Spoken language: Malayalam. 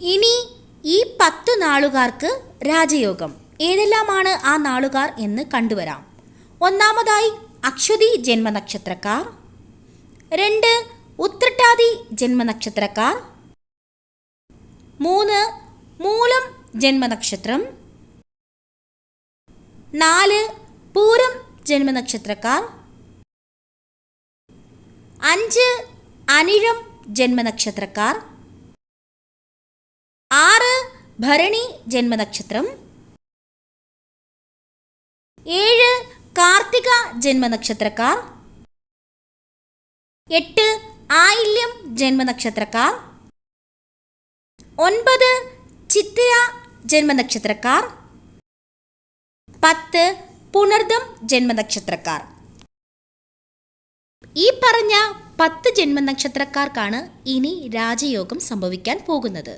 ഇനി ഈ പത്തു നാളുകാർക്ക് രാജയോഗം. ഏതെല്ലാമാണ് ആ നാളുകാർ എന്ന് കണ്ടുവരാം. ഒന്നാമതായി അക്ഷതി ജന്മനക്ഷത്രക്കാർ. രണ്ട് ഉത്രട്ടാതി ജന്മനക്ഷത്രക്കാർ. മൂന്ന് മൂലം ജന്മനക്ഷത്രം. നാല് പൂരം ജന്മനക്ഷത്രക്കാർ. അഞ്ച് അനിഴം ജന്മനക്ഷത്രക്കാർ. ഭരണി ജന്മനക്ഷത്രം. ഏഴ് കാർത്തിക ജന്മനക്ഷത്രക്കാർ. എട്ട് ആയില്യം ജന്മനക്ഷത്രക്കാർ. ഒൻപത് ചിത്തിര ജന്മനക്ഷത്രക്കാർ. പത്ത് പുണർദം ജന്മനക്ഷത്രക്കാർ. ഈ പറഞ്ഞ പത്ത് ജന്മനക്ഷത്രക്കാർക്കാണ് ഇനി രാജയോഗം സംഭവിക്കാൻ പോകുന്നത്.